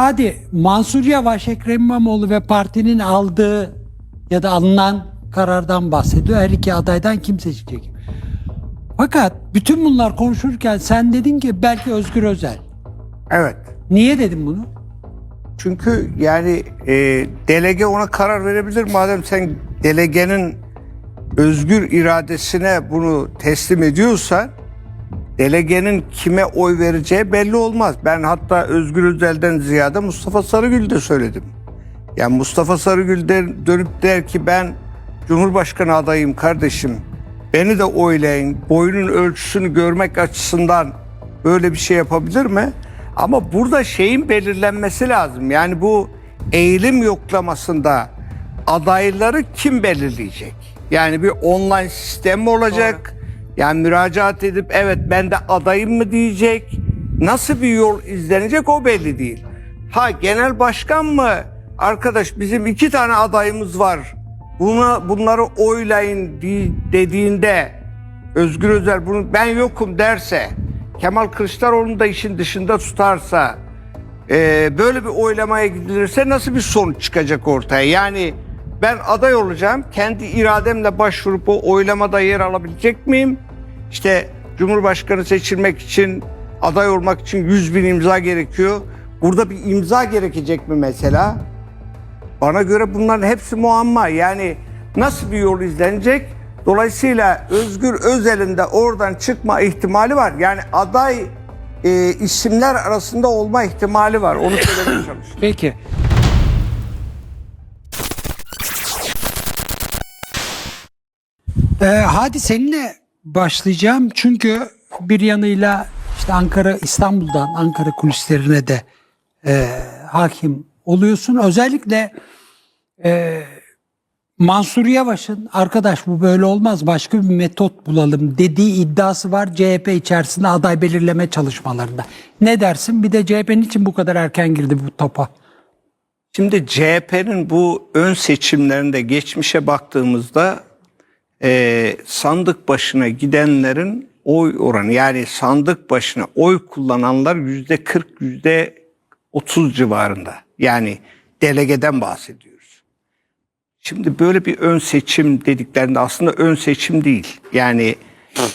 Hadi Mansur Yavaş, Ekrem İmamoğlu ve partinin aldığı ya da alınan karardan bahsediyor. Her iki adaydan kim seçecek? Fakat bütün bunlar konuşurken sen dedin ki belki Özgür Özel. Evet. Niye dedim bunu? Çünkü yani e, delege ona karar verebilir. Madem sen delegenin özgür iradesine bunu teslim ediyorsan delegenin kime oy vereceği belli olmaz. Ben hatta Özgür Özel'den ziyade Mustafa Sarıgül de söyledim. Yani Mustafa Sarıgül de, dönüp der ki ben Cumhurbaşkanı adayım kardeşim. Beni de oylayın. Boyunun ölçüsünü görmek açısından böyle bir şey yapabilir mi? Ama burada şeyin belirlenmesi lazım. Yani bu eğilim yoklamasında adayları kim belirleyecek? Yani bir online sistem mi olacak? Yani müracaat edip evet ben de adayım mı diyecek? Nasıl bir yol izlenecek o belli değil. Ha genel başkan mı? Arkadaş bizim iki tane adayımız var. Buna, bunları oylayın di- dediğinde Özgür Özel bunu ben yokum derse Kemal Kılıçdaroğlu'nu da işin dışında tutarsa e, böyle bir oylamaya gidilirse nasıl bir sonuç çıkacak ortaya? Yani ben aday olacağım. Kendi irademle başvurup o oylamada yer alabilecek miyim? İşte Cumhurbaşkanı seçilmek için aday olmak için 100 bin imza gerekiyor. Burada bir imza gerekecek mi mesela? Bana göre bunların hepsi muamma. Yani nasıl bir yol izlenecek? Dolayısıyla Özgür Özel'in de oradan çıkma ihtimali var. Yani aday e, isimler arasında olma ihtimali var. Onu söylemeye çalışıyorum. Peki. Ee, hadi seninle başlayacağım çünkü bir yanıyla işte Ankara İstanbul'dan Ankara kulislerine de e, hakim oluyorsun. Özellikle e, Mansur Yavaş'ın arkadaş bu böyle olmaz başka bir metot bulalım dediği iddiası var CHP içerisinde aday belirleme çalışmalarında. Ne dersin? Bir de CHP'nin için bu kadar erken girdi bu topa. Şimdi CHP'nin bu ön seçimlerinde geçmişe baktığımızda e, sandık başına gidenlerin oy oranı yani sandık başına oy kullananlar yüzde 40 yüzde 30 civarında. Yani delegeden bahsediyoruz. Şimdi böyle bir ön seçim dediklerinde aslında ön seçim değil. Yani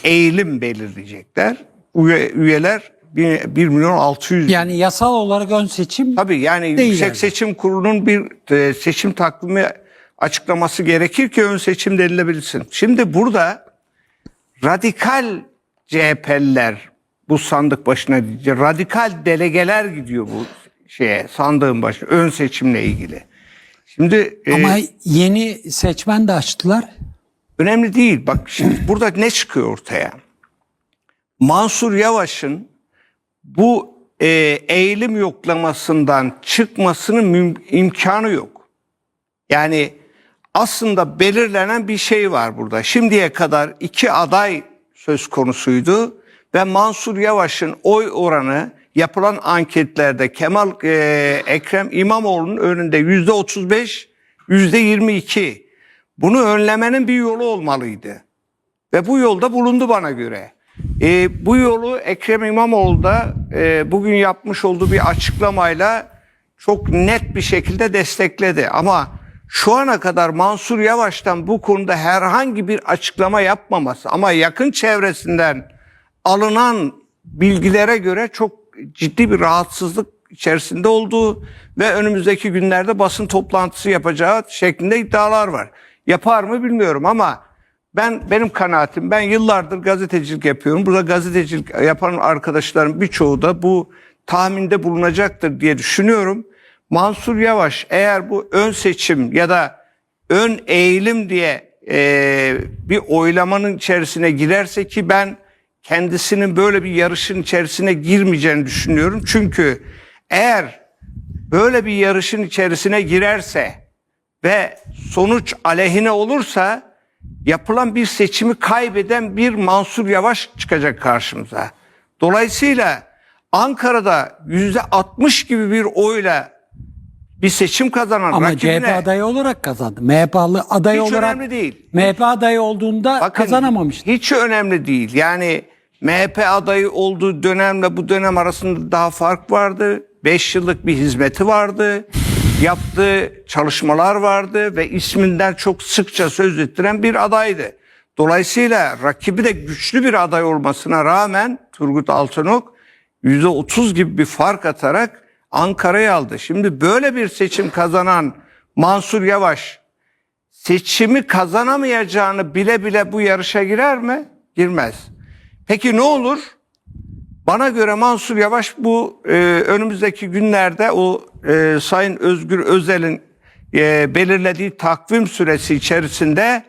eğilim belirleyecekler. Üye, üyeler 1 milyon 600 Yani yasal olarak ön seçim Tabii yani Değil Yüksek yani. Seçim Kurulu'nun bir e, seçim takvimi açıklaması gerekir ki ön seçim denilebilsin. Şimdi burada radikal CHP'liler bu sandık başına radikal delegeler gidiyor bu şeye sandığın başına ön seçimle ilgili. Şimdi e, ama yeni seçmen de açtılar. önemli değil. Bak şimdi burada ne çıkıyor ortaya? Mansur Yavaş'ın bu e, eğilim yoklamasından çıkmasının imkanı yok. Yani aslında belirlenen bir şey var burada. Şimdiye kadar iki aday söz konusuydu ve Mansur Yavaş'ın oy oranı yapılan anketlerde Kemal e, Ekrem İmamoğlu'nun önünde yüzde 35, yüzde 22. Bunu önlemenin bir yolu olmalıydı. Ve bu yolda bulundu bana göre. E, bu yolu Ekrem İmamoğlu da e, bugün yapmış olduğu bir açıklamayla çok net bir şekilde destekledi. Ama şu ana kadar Mansur Yavaş'tan bu konuda herhangi bir açıklama yapmaması ama yakın çevresinden alınan bilgilere göre çok ciddi bir rahatsızlık içerisinde olduğu ve önümüzdeki günlerde basın toplantısı yapacağı şeklinde iddialar var. Yapar mı bilmiyorum ama ben benim kanaatim ben yıllardır gazetecilik yapıyorum. Burada gazetecilik yapan arkadaşlarım birçoğu da bu tahminde bulunacaktır diye düşünüyorum. Mansur Yavaş eğer bu ön seçim ya da ön eğilim diye e, bir oylamanın içerisine girerse ki ben kendisinin böyle bir yarışın içerisine girmeyeceğini düşünüyorum. Çünkü eğer böyle bir yarışın içerisine girerse ve sonuç aleyhine olursa yapılan bir seçimi kaybeden bir Mansur Yavaş çıkacak karşımıza. Dolayısıyla Ankara'da yüzde 60 gibi bir oyla bir seçim kazanan Ama rakibine CHP adayı olarak kazandı. MHP aday Hiç olarak önemli değil. MHP adayı olduğunda Bakın, kazanamamıştı. Hiç önemli değil. Yani MHP adayı olduğu dönemle bu dönem arasında daha fark vardı. 5 yıllık bir hizmeti vardı. Yaptığı çalışmalar vardı ve isminden çok sıkça söz ettiren bir adaydı. Dolayısıyla rakibi de güçlü bir aday olmasına rağmen Turgut Altınok %30 gibi bir fark atarak Ankara'yı aldı. Şimdi böyle bir seçim kazanan Mansur Yavaş seçimi kazanamayacağını bile bile bu yarışa girer mi? Girmez. Peki ne olur? Bana göre Mansur Yavaş bu e, önümüzdeki günlerde o e, Sayın Özgür Özel'in e, belirlediği takvim süresi içerisinde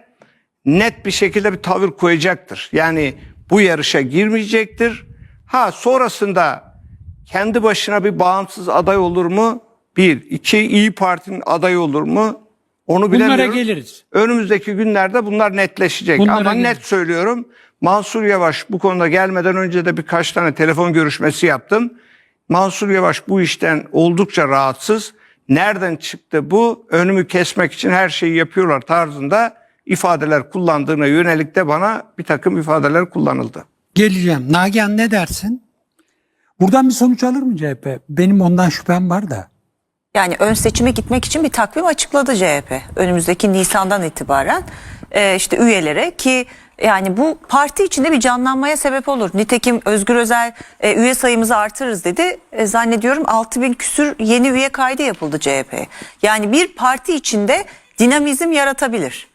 net bir şekilde bir tavır koyacaktır. Yani bu yarışa girmeyecektir. Ha sonrasında kendi başına bir bağımsız aday olur mu? Bir. iki İyi Parti'nin adayı olur mu? Onu Bunlara bilemiyorum. geliriz. Önümüzdeki günlerde bunlar netleşecek. Bunlara Ama geliriz. net söylüyorum. Mansur Yavaş bu konuda gelmeden önce de birkaç tane telefon görüşmesi yaptım. Mansur Yavaş bu işten oldukça rahatsız. Nereden çıktı bu? Önümü kesmek için her şeyi yapıyorlar tarzında ifadeler kullandığına yönelik de bana bir takım ifadeler kullanıldı. Geleceğim. Nagihan ne dersin? Buradan bir sonuç alır mı CHP? Benim ondan şüphem var da. Yani ön seçime gitmek için bir takvim açıkladı CHP. Önümüzdeki Nisan'dan itibaren e, işte üyelere ki yani bu parti içinde bir canlanmaya sebep olur. Nitekim Özgür Özel e, üye sayımızı artırırız dedi. E, zannediyorum 6 bin küsür yeni üye kaydı yapıldı CHP. Yani bir parti içinde dinamizm yaratabilir.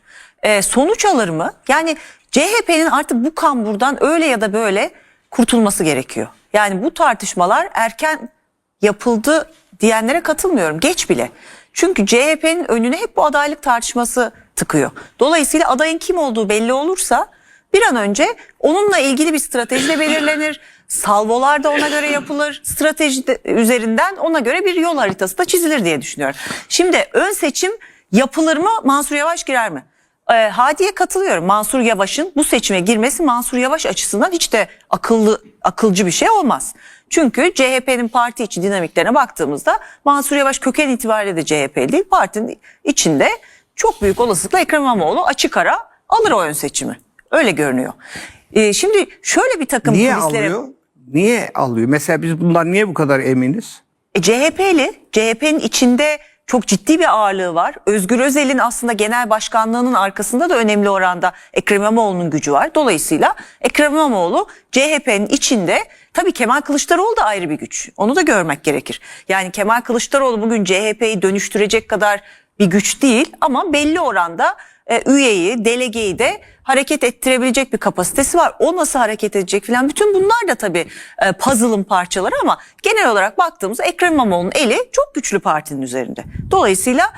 E, sonuç alır mı? Yani CHP'nin artık bu kamburdan öyle ya da böyle kurtulması gerekiyor. Yani bu tartışmalar erken yapıldı diyenlere katılmıyorum. Geç bile. Çünkü CHP'nin önüne hep bu adaylık tartışması tıkıyor. Dolayısıyla adayın kim olduğu belli olursa bir an önce onunla ilgili bir strateji de belirlenir. Salvolar da ona göre yapılır. Strateji de- üzerinden ona göre bir yol haritası da çizilir diye düşünüyorum. Şimdi ön seçim yapılır mı? Mansur Yavaş girer mi? Ee, Hadi'ye katılıyorum. Mansur Yavaş'ın bu seçime girmesi Mansur Yavaş açısından hiç de akıllı akılcı bir şey olmaz. Çünkü CHP'nin parti içi dinamiklerine baktığımızda Mansur Yavaş köken itibariyle de CHP değil. Partinin içinde çok büyük olasılıkla Ekrem İmamoğlu açık ara alır o ön seçimi. Öyle görünüyor. Ee, şimdi şöyle bir takım Niye kulislere... alıyor? Niye alıyor? Mesela biz bundan niye bu kadar eminiz? E, CHP'li, CHP'nin içinde çok ciddi bir ağırlığı var. Özgür Özel'in aslında genel başkanlığının arkasında da önemli oranda Ekrem İmamoğlu'nun gücü var. Dolayısıyla Ekrem İmamoğlu CHP'nin içinde tabii Kemal Kılıçdaroğlu da ayrı bir güç. Onu da görmek gerekir. Yani Kemal Kılıçdaroğlu bugün CHP'yi dönüştürecek kadar bir güç değil ama belli oranda e, üyeyi, delegeyi de hareket ettirebilecek bir kapasitesi var. O nasıl hareket edecek filan bütün bunlar da tabii e, puzzle'ın parçaları ama genel olarak baktığımızda Ekrem İmamoğlu'nun eli çok güçlü partinin üzerinde. Dolayısıyla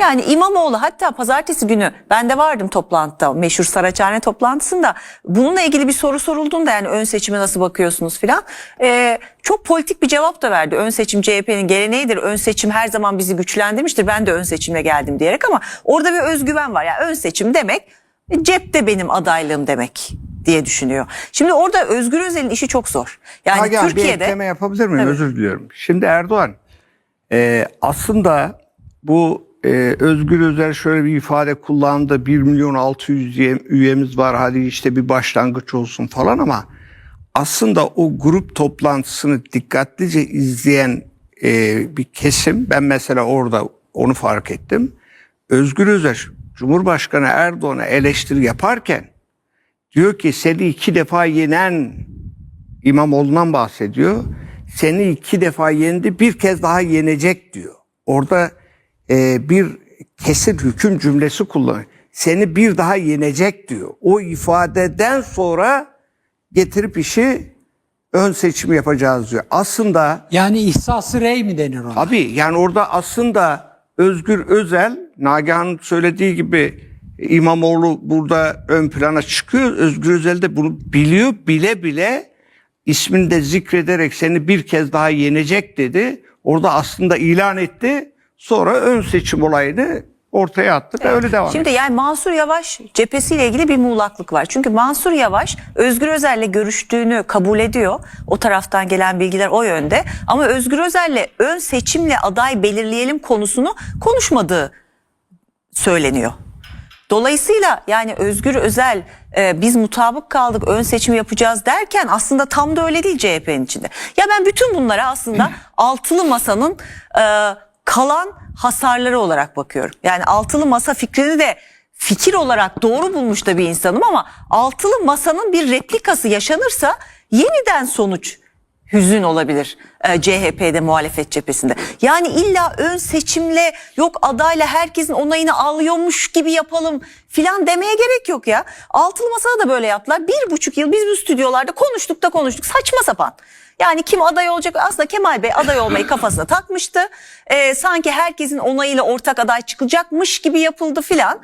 yani İmamoğlu hatta pazartesi günü ben de vardım toplantıda meşhur Saraçhane toplantısında bununla ilgili bir soru sorulduğunda yani ön seçime nasıl bakıyorsunuz filan e, çok politik bir cevap da verdi. Ön seçim CHP'nin geleneğidir ön seçim her zaman bizi güçlendirmiştir ben de ön seçimle geldim diyerek ama orada bir özgüven var. Yani ön seçim demek e, cepte benim adaylığım demek diye düşünüyor. Şimdi orada Özgür Özel'in işi çok zor. Yani bir Türkiye'de ekleme yapabilir miyim? Tabii. Özür diliyorum. Şimdi Erdoğan e, aslında bu e, Özgür Özel şöyle bir ifade kullandı. 1 milyon 600 üye- üyemiz var hadi işte bir başlangıç olsun falan ama aslında o grup toplantısını dikkatlice izleyen e, bir kesim ben mesela orada onu fark ettim. Özgür Özel Cumhurbaşkanı Erdoğan'a eleştiri yaparken diyor ki seni iki defa yenen İmamoğlu'ndan bahsediyor. Seni iki defa yendi bir kez daha yenecek diyor. Orada e, bir kesin hüküm cümlesi kullanıyor. Seni bir daha yenecek diyor. O ifadeden sonra getirip işi ön seçimi yapacağız diyor. Aslında Yani ihsası rey mi denir ona? Abi yani orada aslında Özgür Özel, Nagihan'ın söylediği gibi İmamoğlu burada ön plana çıkıyor. Özgür Özel de bunu biliyor, bile bile ismini de zikrederek seni bir kez daha yenecek dedi. Orada aslında ilan etti. Sonra ön seçim olayını ortaya attı ve öyle devam Şimdi etti. yani Mansur Yavaş cephesiyle ilgili bir muğlaklık var. Çünkü Mansur Yavaş Özgür Özel'le görüştüğünü kabul ediyor. O taraftan gelen bilgiler o yönde. Ama Özgür Özel'le ön seçimle aday belirleyelim konusunu konuşmadığı söyleniyor. Dolayısıyla yani Özgür Özel e, biz mutabık kaldık ön seçim yapacağız derken aslında tam da öyle değil CHP'nin içinde. Ya ben bütün bunlara aslında altılı masanın e, kalan hasarları olarak bakıyorum. Yani altılı masa fikrini de fikir olarak doğru bulmuş da bir insanım ama altılı masanın bir replikası yaşanırsa yeniden sonuç hüzün olabilir e, CHP'de muhalefet cephesinde. Yani illa ön seçimle yok adayla herkesin onayını alıyormuş gibi yapalım filan demeye gerek yok ya. Altılı masada da böyle yaptılar. Bir buçuk yıl biz bu stüdyolarda konuştuk da konuştuk saçma sapan. Yani kim aday olacak aslında Kemal Bey aday olmayı kafasına takmıştı. E, sanki herkesin onayıyla ortak aday çıkacakmış gibi yapıldı filan.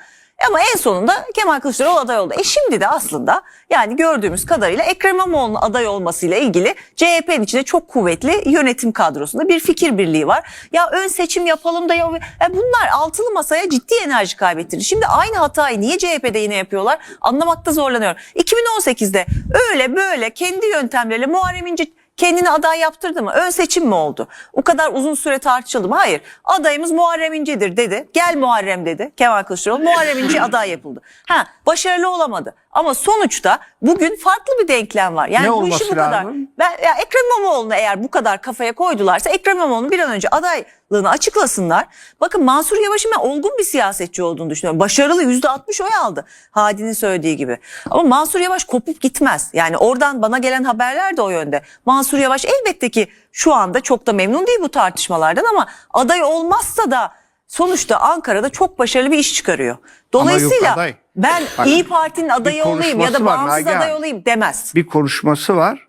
Ama en sonunda Kemal Kılıçdaroğlu aday oldu. E şimdi de aslında yani gördüğümüz kadarıyla Ekrem İmamoğlu'nun aday olmasıyla ilgili CHP'nin içinde çok kuvvetli yönetim kadrosunda bir fikir birliği var. Ya ön seçim yapalım da ya, ya bunlar altılı masaya ciddi enerji kaybettirir. Şimdi aynı hatayı niye CHP'de yine yapıyorlar anlamakta zorlanıyorum. 2018'de öyle böyle kendi yöntemleriyle Muharrem İnce kendini aday yaptırdı mı? Ön seçim mi oldu? O kadar uzun süre tartışıldı mı? Hayır. Adayımız Muharrem İnce'dir dedi. Gel Muharrem dedi. Kemal Kılıçdaroğlu. Muharrem İnce aday yapıldı. Ha başarılı olamadı. Ama sonuçta bugün farklı bir denklem var. Yani Ne bu işi bu kadar. lazım? Ben, ya Ekrem İmamoğlu'nu eğer bu kadar kafaya koydularsa Ekrem İmamoğlu'nu bir an önce adaylığını açıklasınlar. Bakın Mansur Yavaş'ın ben olgun bir siyasetçi olduğunu düşünüyorum. Başarılı %60 oy aldı. Hadi'nin söylediği gibi. Ama Mansur Yavaş kopup gitmez. Yani oradan bana gelen haberler de o yönde. Mansur Yavaş elbette ki şu anda çok da memnun değil bu tartışmalardan ama aday olmazsa da sonuçta Ankara'da çok başarılı bir iş çıkarıyor. Dolayısıyla ben Bak, İyi Parti'nin adayı olayım ya da var bağımsız Nagihan. aday olayım demez. bir konuşması var.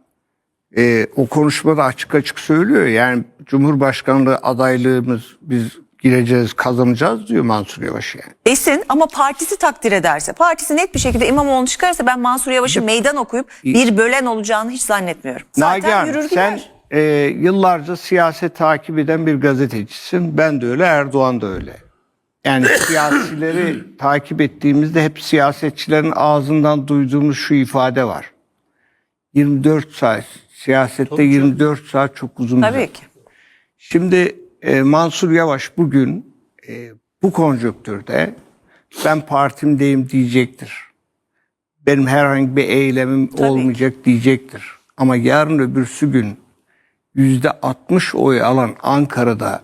Ee, o konuşmada açık açık söylüyor. Yani Cumhurbaşkanlığı adaylığımız biz gireceğiz, kazanacağız diyor Mansur Yavaş yani. Desin ama partisi takdir ederse, partisi net bir şekilde İmamoğlu'nu çıkarırsa ben Mansur Yavaş'ın meydan okuyup bir bölen olacağını hiç zannetmiyorum. Zaten Nagihan yürür sen gider. E, yıllarca siyaset takip eden bir gazetecisin. Ben de öyle, Erdoğan da öyle. Yani siyasileri takip ettiğimizde hep siyasetçilerin ağzından duyduğumuz şu ifade var. 24 saat, siyasette 24 saat çok uzun. Tabii ki. Şimdi e, Mansur Yavaş bugün e, bu konjonktürde ben partimdeyim diyecektir. Benim herhangi bir eylemim Tabii olmayacak diyecektir. Ama yarın öbürsü gün 60 oy alan Ankara'da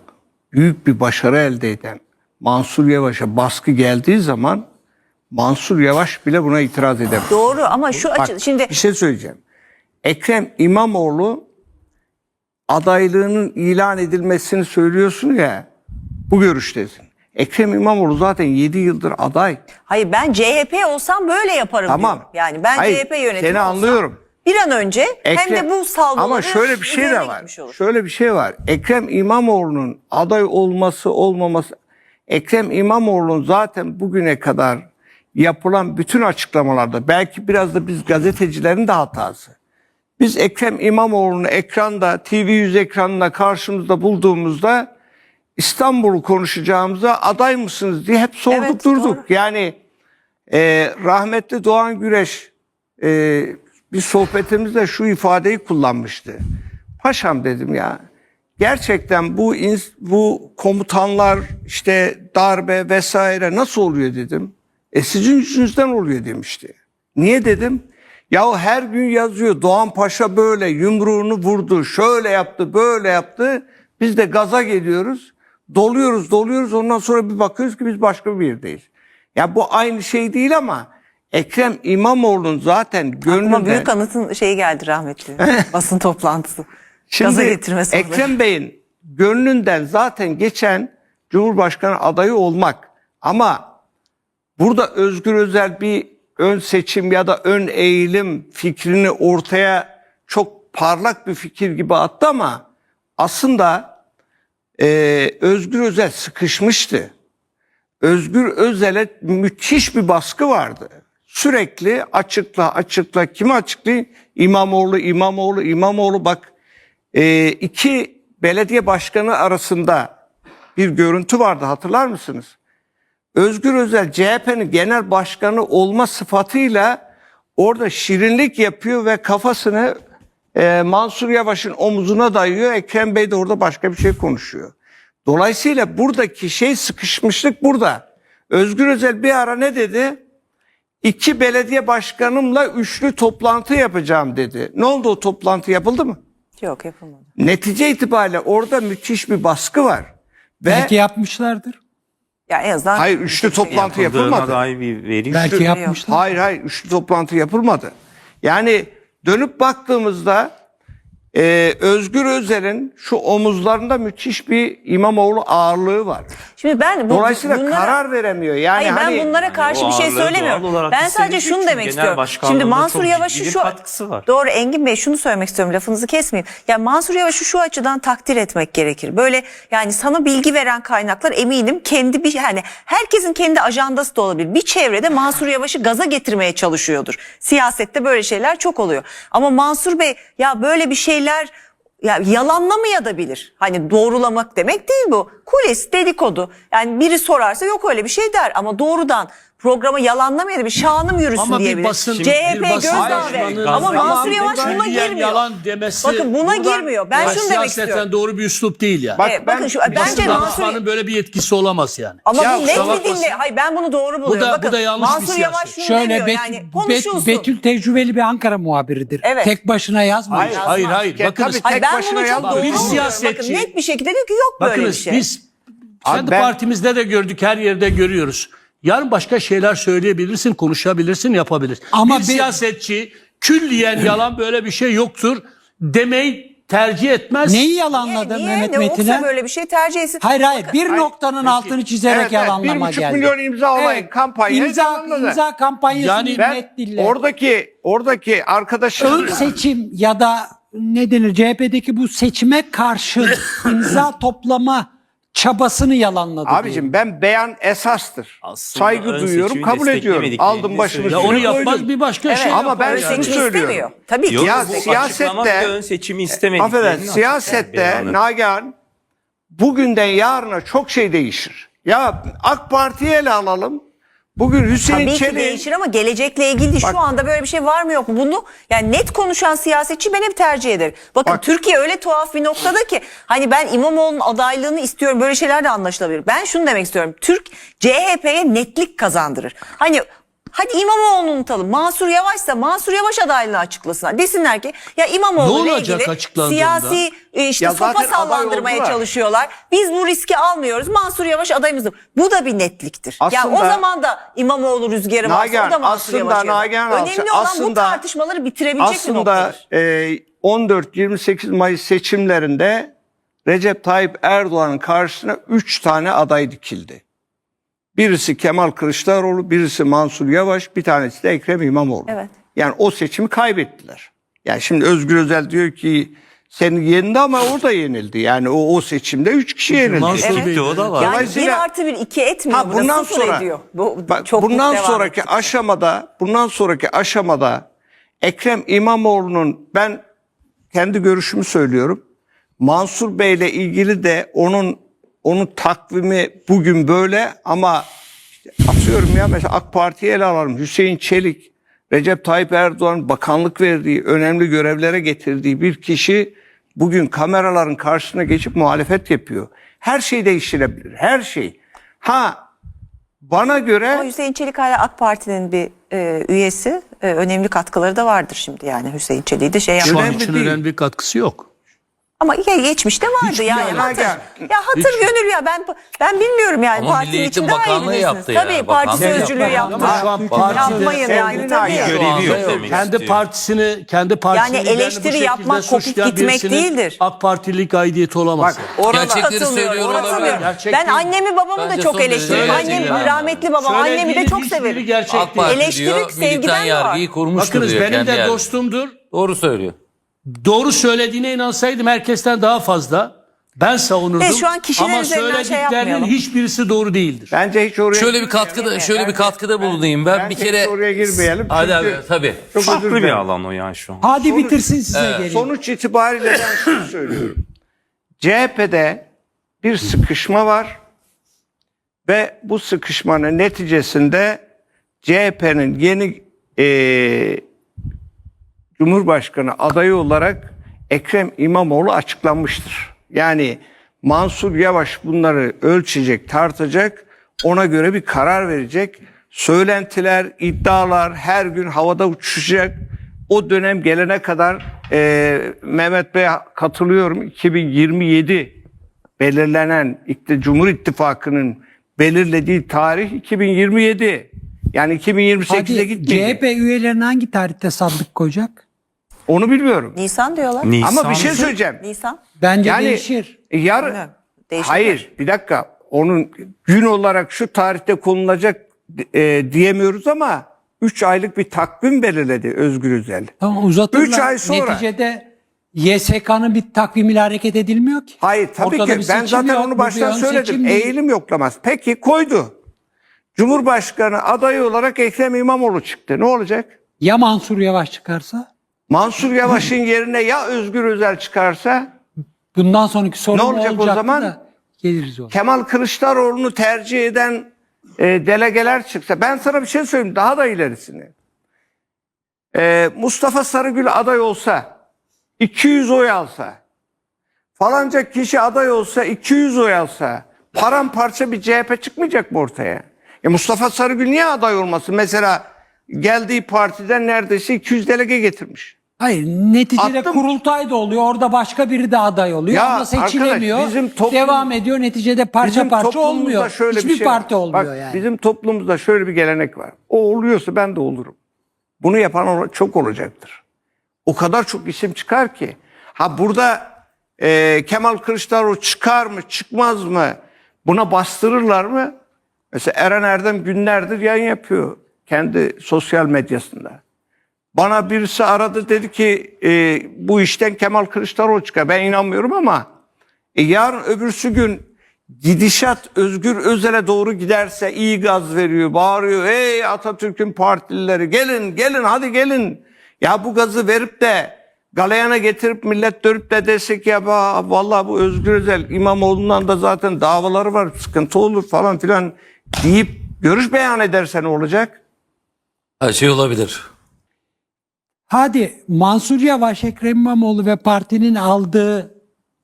büyük bir başarı elde eden Mansur Yavaş'a baskı geldiği zaman Mansur Yavaş bile buna itiraz edemez. Doğru ama şu Bak, açı şimdi bir şey söyleyeceğim. Ekrem İmamoğlu adaylığının ilan edilmesini söylüyorsun ya bu görüştesin. Ekrem İmamoğlu zaten 7 yıldır aday. hayır ben CHP olsam böyle yaparım Tamam. diyorum. Yani ben Hayır, CHP yönetimi Seni olsam anlıyorum. Bir an önce hem Ekrem- de bu salgıları Ama şöyle bir şey de var. Şöyle bir şey var. Ekrem İmamoğlu'nun aday olması olmaması Ekrem İmamoğlu'nun zaten bugüne kadar yapılan bütün açıklamalarda belki biraz da biz gazetecilerin de hatası. Biz Ekrem İmamoğlu'nu ekranda, TV100 ekranında karşımızda bulduğumuzda İstanbul'u konuşacağımıza aday mısınız diye hep sorduk Evet, durduk. doğru. Yani e, rahmetli Doğan Güreş e, bir sohbetimizde şu ifadeyi kullanmıştı. Paşam dedim ya gerçekten bu bu komutanlar işte darbe vesaire nasıl oluyor dedim. E sizin yüzünüzden oluyor demişti. Niye dedim? Yahu her gün yazıyor Doğan Paşa böyle yumruğunu vurdu, şöyle yaptı, böyle yaptı. Biz de gaza geliyoruz. Doluyoruz, doluyoruz. Ondan sonra bir bakıyoruz ki biz başka bir yerdeyiz. Ya bu aynı şey değil ama Ekrem İmamoğlu'nun zaten Aklıma gönlünde... büyük anıtın şeyi geldi rahmetli. Basın toplantısı. Şimdi Gaza getirmesi. Ekrem Bey'in gönlünden zaten geçen Cumhurbaşkanı adayı olmak. Ama burada Özgür Özel bir ön seçim ya da ön eğilim fikrini ortaya çok parlak bir fikir gibi attı ama aslında e, Özgür Özel sıkışmıştı. Özgür Özel'e müthiş bir baskı vardı. Sürekli açıkla açıkla kimi açıklayayım? İmamoğlu, İmamoğlu, İmamoğlu bak e, iki belediye başkanı arasında bir görüntü vardı hatırlar mısınız? Özgür Özel CHP'nin genel başkanı olma sıfatıyla orada şirinlik yapıyor ve kafasını e, Mansur Yavaş'ın omuzuna dayıyor. Ekrem Bey de orada başka bir şey konuşuyor. Dolayısıyla buradaki şey sıkışmışlık burada. Özgür Özel bir ara ne dedi? İki belediye başkanımla üçlü toplantı yapacağım dedi. Ne oldu o toplantı yapıldı mı? Yok yapılmadı. Netice itibariyle orada müthiş bir baskı var. Ve Belki yapmışlardır. Ya en azından hayır üçlü toplantı yapılmadı. dair bir veri Belki yapmışlar. Hayır hayır üçlü toplantı yapılmadı. Yani dönüp baktığımızda e, Özgür Özel'in şu omuzlarında müthiş bir İmamoğlu ağırlığı var. Şimdi ben bu, Dolayısıyla bunlara- karar veremiyor. Yani Hayır ben hani bunlara karşı o bir şey söylemiyorum. Ben sadece şunu demek istiyorum. Şimdi Mansur Yavaş'ı şu katkısı var. Doğru Engin Bey şunu söylemek istiyorum. Lafınızı kesmeyeyim. Ya Mansur Yavaş'ı şu açıdan takdir etmek gerekir. Böyle yani sana bilgi veren kaynaklar eminim kendi bir yani herkesin kendi ajandası da olabilir. Bir çevrede Mansur Yavaş'ı gaza getirmeye çalışıyordur. Siyasette böyle şeyler çok oluyor. Ama Mansur Bey ya böyle bir şeyler ya yalanlamaya da bilir. Hani doğrulamak demek değil bu. Kulis, dedikodu. Yani biri sorarsa yok öyle bir şey der ama doğrudan programı yalanlamaya da bir şanım yürüsün Ama bir diyebilir. basın, CHP bir basın gözdağı. Ama Mansur Yavaş buna girmiyor. yalan demesi. Bakın buna girmiyor. Ben şunu demek istiyorum. doğru bir üslup değil yani. Bak Evet, ben bakın şu, bence Mansur böyle bir yetkisi olamaz yani. ama Ya bu net bir dinle. Hayır ben bunu doğru buluyorum. da- Bakın, bu da yanlış bir Mansur siyaset. Yavaş şunu Şöyle demiyor Bet- yani Bet- konuşulsun. Betül tecrübeli bir Ankara muhabiridir. Evet. Tek başına yazmıyor. Hayır, Hayır hayır. Bakınız, Hayır, tek ben başına bunu çok yazmıyor. doğru Bir siyasetçi- Bakın net bir şekilde diyor ki yok böyle bir bakınız şey. biz Abi kendi ben- partimizde de gördük her yerde görüyoruz. Yarın başka şeyler söyleyebilirsin, konuşabilirsin, yapabilirsin. Ama bir bir- siyasetçi külliyen yalan böyle bir şey yoktur demeyi tercih etmez. Neyi yalanladı niye? Mehmet ne Metin'e? olsa böyle bir şey tercih etsin. Hayır hayır bir Hayır, noktanın peki. altını çizerek Evet, evet, yalanlama bir buçuk geldi. milyon imza olayı kampanyayı imza, yalanladı. imza kampanyası Yani net dille. oradaki oradaki arkadaşım ön seçim ya da ne denir CHP'deki bu seçime karşı imza toplama çabasını yalanladı. Abicim ben beyan esastır. Aslında Saygı duyuyorum, kabul ediyorum. Aldım başımı ya onu yapmaz bir başka Evet. şey Ama yapar ben yani. şunu söylüyorum. istemiyor. Tabii ki. Yok, Ya bu siyasette- ön seçimi istemediklerini Affedersin siyasette. Nagihan bugünden yarına çok şey değişir. Ya AK Parti'yi ele alalım. Bugün Hüseyin Tabii ki Çelik değişir ama gelecekle ilgili Bak- şu anda böyle bir şey var mı yok mu? Bunu yani net konuşan siyasetçi ben hep tercih ederim. Bakın Bak- Türkiye öyle tuhaf bir noktada ki hani ben İmamoğlu'nun adaylığını istiyorum böyle şeyler de anlaşılabilir. Ben şunu demek istiyorum. Türk CHP'ye netlik kazandırır. Hani Hadi İmamoğlu'nu unutalım. Mansur Yavaş'sa Mansur Yavaş adaylığını açıklasınlar. Desinler ki ya İmamoğlu Ne ile olacak ilgili açıklandığında? siyasi e, işte Ya sopa zaten aday sallandırmaya oldular. çalışıyorlar. Biz bu riski almıyoruz. Mansur Yavaş adayımızdır. Bu da bir netliktir. ya o Aslında- zaman da İmamoğlu rüzgarı varsa Nagihan, o da Mansur aslında Yavaş yanı. Nagihan Önemli Alçak, olan bu aslında- tartışmaları bitirebilecek bir aslında noktadır. e, 14-28 Mayıs seçimlerinde Recep Tayyip Erdoğan'ın karşısına 3 tane aday dikildi. Birisi Kemal Kılıçdaroğlu, birisi Mansur Yavaş, bir tanesi de Ekrem İmamoğlu. Evet. Yani o seçimi kaybettiler. Yani şimdi Özgür Özel diyor ki seni yendi ama o da yenildi. Yani o, o seçimde 3 kişi yenildi. Mansur Evet. Bey o da var. Yani Dolayısıyla- bir artı bir iki etmiyor. Ha, bundan sonra ediyor. Bu, bak, çok bundan sonraki ettikçe. aşamada bundan sonraki aşamada Ekrem İmamoğlu'nun ben kendi görüşümü söylüyorum. Mansur Bey'le ilgili de onun onun takvimi bugün böyle ama işte atıyorum ya mesela AK Parti'yi ele alalım. Hüseyin Çelik, Recep Tayyip Erdoğan bakanlık verdiği, önemli görevlere getirdiği bir kişi bugün kameraların karşısına geçip muhalefet yapıyor. Her şey değiştirebilir. Her şey. Ha bana göre Ama Hüseyin Çelik hala AK Parti'nin bir e, üyesi. E, önemli katkıları da vardır şimdi yani Hüseyin Çelik'i de şey Şu yapmak. an Önemli için önemli bir katkısı yok. Ama ya geçmişte vardı Hiçbir yani. Hatır, ya hatır gönül ya ben ben bilmiyorum yani Ama partinin Milli Eğitim içinde Bakanlığı ayrı yaptı. Tabii parti Bakanlığı sözcülüğü yaptı. yaptı. Ama şu an partide- Yapmayın yani Sevgili tabii. Görevi yok demek Kendi istiyor. partisini, kendi partisini Yani liderini bu eleştiri şekilde yapmak, kopuk suçlayan gitmek birisinin değildir. AK Partililik aidiyeti olamaz. bak oralar Gerçekleri Katılmıyorum, söylüyor olabilir. katılmıyorum. Gerçek Ben değil. annemi babamı da Bence çok son derece eleştiririm. gerçek Annem yani. rahmetli babam annemi de çok severim. AK. Parti Eleştirik diyor, sevgiden militan var. yargıyı kurmuştur Bakınız diyor benim kendi de dostumdur. Doğru söylüyor. Doğru söylediğine inansaydım herkesten daha fazla ben savunurdum. E, şu an kişiler Ama üzerinden şey söylediklerinin yapmayalım. hiçbirisi doğru değildir. bence hiç oraya Şöyle bir katkıda şöyle bir katkıda bulunayım ben. Bir kere hiç oraya girmeyelim. Hadi Çünkü abi tabii. çok özür Farklı bir dilerim. alan o yani şu an. Hadi bitirsin size geleyim. Sonuç itibariyle ben şunu söylüyorum. CHP'de bir sıkışma var ve bu sıkışmanın neticesinde CHP'nin yeni eee, Cumhurbaşkanı adayı olarak Ekrem İmamoğlu açıklanmıştır. Yani Mansur Yavaş bunları ölçecek, tartacak. ona göre bir karar verecek. Söylentiler, iddialar her gün havada uçuşacak. O dönem gelene kadar e, Mehmet Bey'e katılıyorum. 2027 belirlenen Cumhur İttifakı'nın belirlediği tarih 2027. Yani 2028'e Hadi gitmeyecek. CHP üyelerine hangi tarihte sandık koyacak? Onu bilmiyorum. Nisan diyorlar. Nisan. Ama bir şey söyleyeceğim. Nisan. Bence Yani değişir. Yar. Değişir. Hayır bir dakika. Onun gün olarak şu tarihte konulacak e, diyemiyoruz ama 3 aylık bir takvim belirledi Özgür Özel. Tamam uzatırlar. Üç ay sonra. Neticede YSK'nın bir takvimiyle hareket edilmiyor ki. Hayır tabii Ortada ki ben zaten yok, onu baştan söyledim. Eğilim yoklamaz. Peki koydu. Cumhurbaşkanı adayı olarak Ekrem İmamoğlu çıktı. Ne olacak? Ya Mansur Yavaş çıkarsa? Mansur Yavaş'ın yerine ya Özgür Özel çıkarsa Bundan sonraki sorun Ne olacak o zaman? Da geliriz o. Kemal Kılıçdaroğlu'nu tercih eden e, delegeler çıksa ben sana bir şey söyleyeyim daha da ilerisini. E, Mustafa Sarıgül aday olsa 200 oy alsa falanca kişi aday olsa 200 oy alsa paramparça bir CHP çıkmayacak mı ortaya? E Mustafa Sarıgül niye aday olmasın? Mesela geldiği partiden neredeyse 200 delege getirmiş. Hayır neticede Attım. kurultay da oluyor. Orada başka biri de aday oluyor Ya ama seçilemiyor. arkadaş, bizim toplum- devam ediyor. Neticede parça parça olmuyor. şöyle Hiçbir bir şey var. parti olmuyor Bak, yani. Bizim toplumumuzda şöyle bir gelenek var. O oluyorsa ben de olurum. Bunu yapan çok olacaktır. O kadar çok isim çıkar ki. Ha burada e, Kemal Kılıçdaroğlu çıkar mı çıkmaz mı? Buna bastırırlar mı? Mesela Eren Erdem günlerdir yayın yapıyor kendi sosyal medyasında. Bana birisi aradı dedi ki e, bu işten Kemal Kılıçdaroğlu çıkar. Ben inanmıyorum ama e, yarın öbürsü gün gidişat Özgür Özel'e doğru giderse iyi gaz veriyor, bağırıyor. Ey Atatürk'ün partilileri gelin gelin hadi gelin. Ya bu gazı verip de galeyana getirip millet dönüp de desek ya vallahi bu Özgür Özel İmamoğlu'ndan da zaten davaları var sıkıntı olur falan filan deyip görüş beyan ederse ne olacak? Her şey olabilir. Hadi Mansur Yavaş, Ekrem İmamoğlu ve partinin aldığı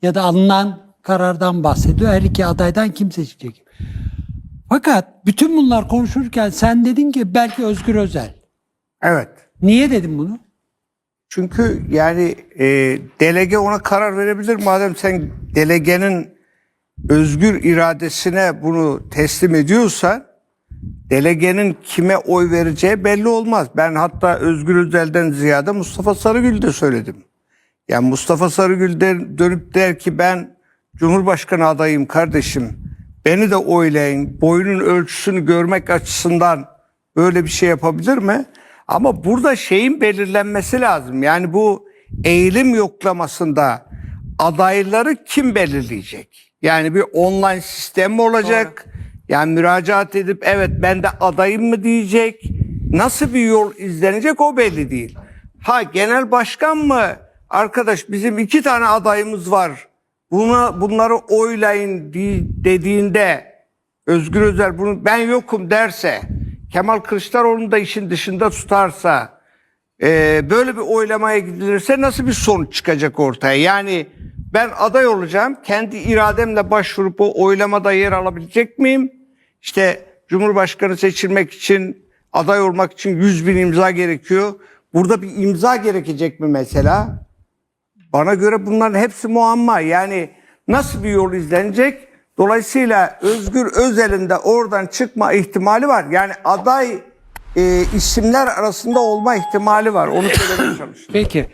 ya da alınan karardan bahsediyor. Her iki adaydan kim seçecek? Fakat bütün bunlar konuşurken sen dedin ki belki Özgür Özel. Evet. Niye dedim bunu? Çünkü yani e, delege ona karar verebilir. Madem sen delegenin özgür iradesine bunu teslim ediyorsan delegenin kime oy vereceği belli olmaz. Ben hatta Özgür Özel'den ziyade Mustafa Sarıgül de söyledim. Yani Mustafa Sarıgül de, dönüp der ki ben Cumhurbaşkanı adayım kardeşim. Beni de oylayın. Boyunun ölçüsünü görmek açısından böyle bir şey yapabilir mi? Ama burada şeyin belirlenmesi lazım. Yani bu eğilim yoklamasında adayları kim belirleyecek? Yani bir online sistem mi olacak? Yani müracaat edip evet ben de adayım mı diyecek? Nasıl bir yol izlenecek o belli değil. Ha genel başkan mı? Arkadaş bizim iki tane adayımız var. Buna, bunları oylayın di- dediğinde Özgür Özel bunu ben yokum derse Kemal Kılıçdaroğlu'nu da işin dışında tutarsa e, böyle bir oylamaya gidilirse nasıl bir sonuç çıkacak ortaya? Yani ben aday olacağım. Kendi irademle başvurup o oylamada yer alabilecek miyim? İşte Cumhurbaşkanı seçilmek için aday olmak için 100 bin imza gerekiyor. Burada bir imza gerekecek mi mesela? Bana göre bunların hepsi muamma. Yani nasıl bir yol izlenecek? Dolayısıyla Özgür Özel'in de oradan çıkma ihtimali var. Yani aday e, isimler arasında olma ihtimali var. Onu söylemeye çalışıyorum. Peki.